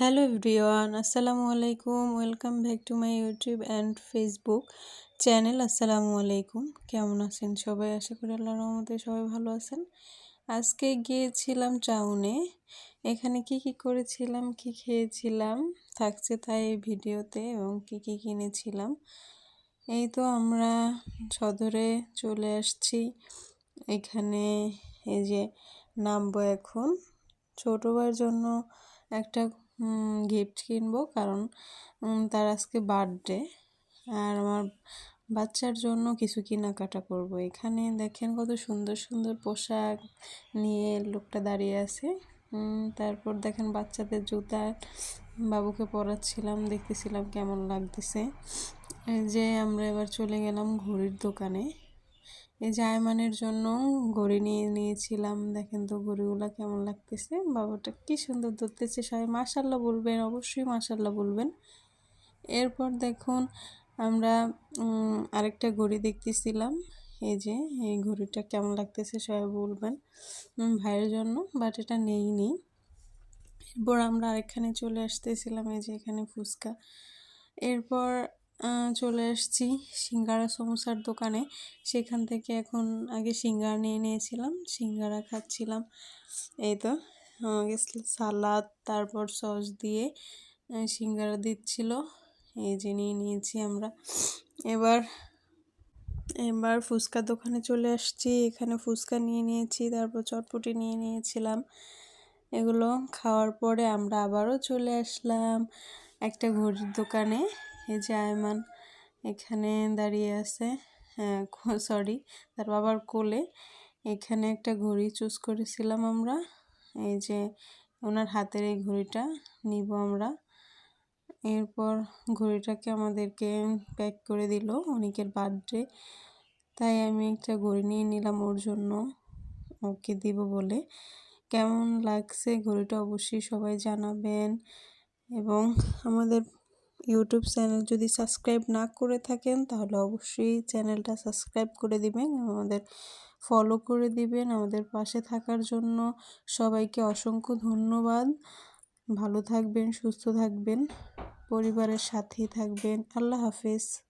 Hello everyone, আসসালামু আলাইকুম। Welcome back to my YouTube and Facebook channel. আসসালামু আলাইকুম। কেমন আছেন সবাই? আশা করি আল্লাহর রহমতে সবাই ভালো আছেন। আজকে গিয়েছিলাম টাউনে। এখানে কি কি করেছিলাম, কি খেয়েছিলাম, থাকছে তাই এই ভিডিওতে এবং কি কি কিনেছিলাম। এই তো আমরা সদরে চলে আসছি। এখানে এই যে নামবো এখন। ছোটো ভাইয়ের জন্য একটা গিফট কিনবো কারণ তার আজকে বার্থডে আর আমার বাচ্চার জন্য কিছু কেনাকাটা করব। এখানে দেখেন কত সুন্দর সুন্দর পোশাক নিয়ে লোকটা দাঁড়িয়ে আছে। তারপর দেখেন বাচ্চাদের জুতা বাবুকে পরাচ্ছিলাম, দেখতেছিলাম কেমন লাগতেছে। যে আমরা এবার চলে গেলাম ঘড়ির দোকানে। এই যে আয়মানের জন্য ঘড়ি নিয়ে নিয়েছিলাম। দেখেন তো ঘড়িগুলো কেমন লাগতেছে। বাবাটা কি সুন্দর ধরতেছে সবাই। মাসাল্লাহ বলবেন, অবশ্যই মাসাল্লাহ বলবেন। এরপর দেখুন, আমরা আরেকটা ঘড়ি দেখতেছিলাম। এই যে, এই ঘড়িটা কেমন লাগতেছে সবাই বলবেন ভাইয়ের জন্য বাট এটা নেইনি এরপর আমরা আরেকখানে চলে আসতেছিলাম, এই যে এখানে ফুচকা। এরপর চলে আসছি সিঙ্গারা সমোসার দোকানে। সেখান থেকে এখন আগে সিঙ্গারা নিয়ে নিয়েছিলাম, সিঙ্গারা খাচ্ছিলাম। এই তো, আমাকে সালাদ, তারপর সস দিয়ে সিঙ্গারা দিচ্ছিল। এই যে নিয়ে নিয়েছি আমরা। এবার এবার ফুচকার দোকানে চলে আসছি। এখানে ফুচকা নিয়ে নিয়েছি, তারপর চটপটি নিয়ে নিয়েছিলাম। এগুলো খাওয়ার পরে আমরা আবারও চলে আসলাম একটা ঘড়ির দোকানে। এই যে আয়মান এখানে দাঁড়িয়ে আছে হ্যাঁ সরি তার বাবার কোলে। এখানে একটা ঘড়ি চুজ করেছিলাম আমরা। এই যে ওনার হাতের এই ঘড়িটা নিব আমরা। এরপর ঘড়িটাকে আমাদেরকে প্যাক করে দিল, অনেকের বার্থডে তাই আমি একটা ঘড়ি নিয়ে নিলাম ওর জন্য, ওকে দিব বলে। কেমন লাগছে? ঘড়িটা অবশ্যই সবাই জানাবেন। এবং আমাদের ইউটিউব চ্যানেল যদি সাবস্ক্রাইব না করে থাকেন, তাহলে অবশ্যই চ্যানেলটা সাবস্ক্রাইব করে দিবেন আমাদের ফলো করে দিবেন। আমাদের পাশে থাকার জন্য সবাইকে অসংখ্য ধন্যবাদ। ভালো থাকবেন, সুস্থ থাকবেন, পরিবারের সাথেই থাকবেন। আল্লাহ হাফেজ।